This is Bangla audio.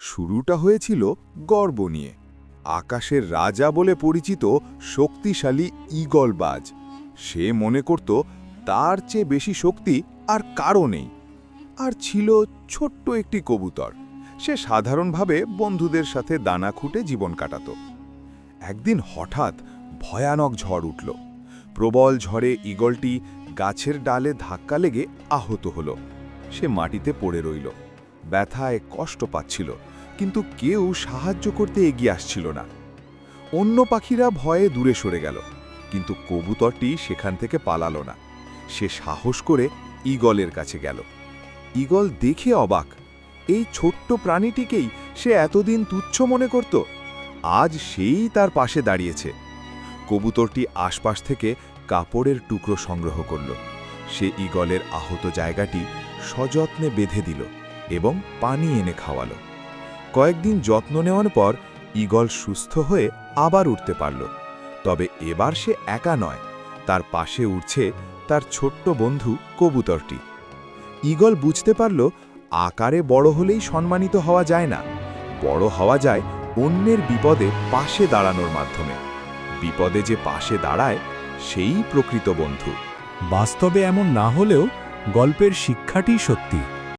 শুরুটা হয়েছিল গর্ব নিয়ে। আকাশের রাজা বলে পরিচিত শক্তিশালী ঈগলবাজ। সে মনে করত, তার চেয়ে বেশি শক্তি আর কারও নেই। আর ছিল ছোট্ট একটি কবুতর। সে সাধারণভাবে বন্ধুদের সাথে দানা খুঁটে জীবন কাটাত। একদিন হঠাৎ ভয়ানক ঝড় উঠল। প্রবল ঝড়ে ঈগলটি গাছের ডালে ধাক্কা লেগে আহত হল। সে মাটিতে পড়ে রইল। ব্যথায় কষ্ট পাচ্ছিল। কিন্তু কেউ সাহায্য করতে এগিয়ে আসছিল না। অন্য পাখিরা ভয়ে দূরে সরে গেল, কিন্তু কবুতরটি সেখান থেকে পালালো না। সে সাহস করে ঈগলের কাছে গেল। ঈগল দেখে অবাক, এই ছোট্ট প্রাণীটিকেই সে এতদিন তুচ্ছ মনে করত, আজ সেই তার পাশে দাঁড়িয়েছে। কবুতরটি আশপাশ থেকে কাপড়ের টুকরো সংগ্রহ করল। সে ঈগলের আহত জায়গাটি সযত্নে বেঁধে দিল এবং পানি এনে খাওয়ালো। কয়েকদিন যত্ন নেওয়ার পর ঈগল সুস্থ হয়ে আবার উঠতে পারল। তবে এবার সে একা নয়, তার পাশে উঠছে তার ছোট্ট বন্ধু কবুতরটি। ঈগল বুঝতে পারল, আকারে বড় হলেই সম্মানিত হওয়া যায় না, বড় হওয়া যায় অন্যের বিপদে পাশে দাঁড়ানোর মাধ্যমে। বিপদে যে পাশে দাঁড়ায়, সেই প্রকৃত বন্ধু। বাস্তবে এমন না হলেও গল্পের শিক্ষাটি সত্যি।